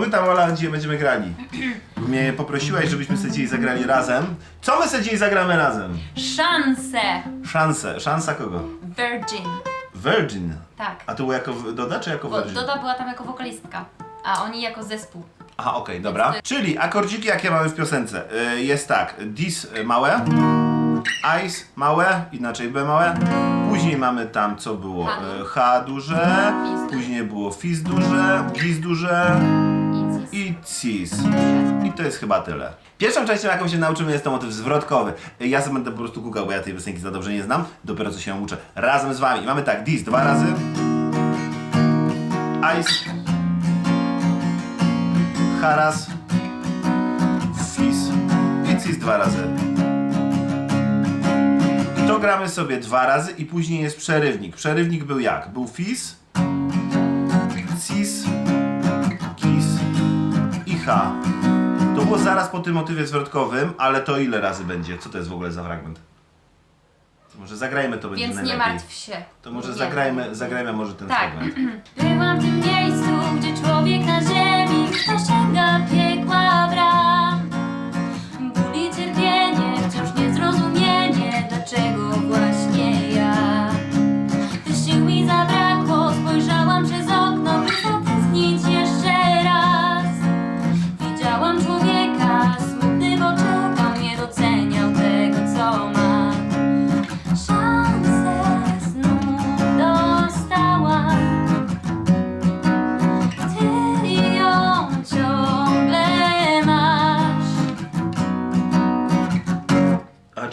My tam Ola dzisiaj będziemy grali. Mnie poprosiłaś, żebyśmy sobie dzisiaj zagrali razem. Co my sobie dzisiaj zagramy razem? Szanse. Szansę. Szansa kogo? Virgin. Virgin. Tak. A to było jako w- Doda czy jako Bo Virgin? Doda była tam jako wokalistka, a oni jako zespół. Aha, okej, dobra. Więc Czyli akordziki jakie mamy w piosence? Y, Jest tak, dis y, małe, ice małe, inaczej B małe. Później mamy tam co było? H. Y, H duże, Fis. później było fis duże, gis duże cis. i cis. To jest chyba tyle. Pierwszą częścią, jaką się nauczymy, jest to motyw zwrotkowy. Ja sobie będę po prostu kukał, bo ja tej piosenki za dobrze nie znam. Dopiero co się uczę. Razem z wami. Mamy tak, dis dwa razy. Ice. Haras. Fis. I cis dwa razy. I to gramy sobie dwa razy i później jest przerywnik. Przerywnik był jak? Był fis, cis, To było zaraz po tym motywie zwrotkowym, ale to ile razy będzie? Co to jest w ogóle za fragment? To może zagrajmy to będzie Więc nie najlepiej. martw się. To może Nie. zagrajmy, zagrajmy może ten Tak. fragment. Byłam w tym miejscu, gdzie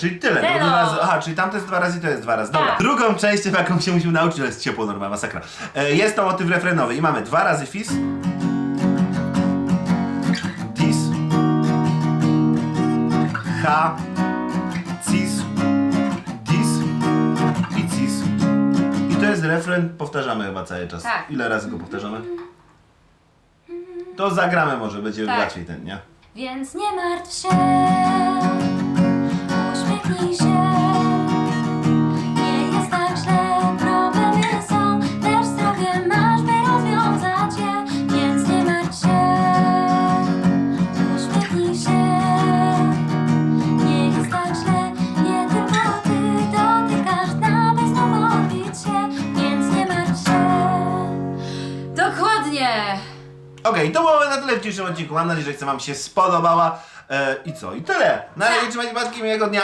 czyli tyle, to Tyle. dwa razy. Aha, czyli tamte jest dwa razy i to jest dwa razy. Dobra. Tak. Drugą część, jaką się musimy nauczyć, to jest ciepło normalna masakra. E, Jest to motyw refrenowy i mamy dwa razy fis. Dis. H. Cis. Dis. I cis. I to jest refren, powtarzamy chyba cały czas. Tak. Ile razy go powtarzamy? To zagramy może, będzie Tak. łatwiej ten, nie? Więc nie martw się, Dokładnie! Okej, to było na tyle w dzisiejszym odcinku. Mam nadzieję, że chce Wam się spodobała. E, I co? I tyle. Na razie, trzymajcie matki, miłego dnia.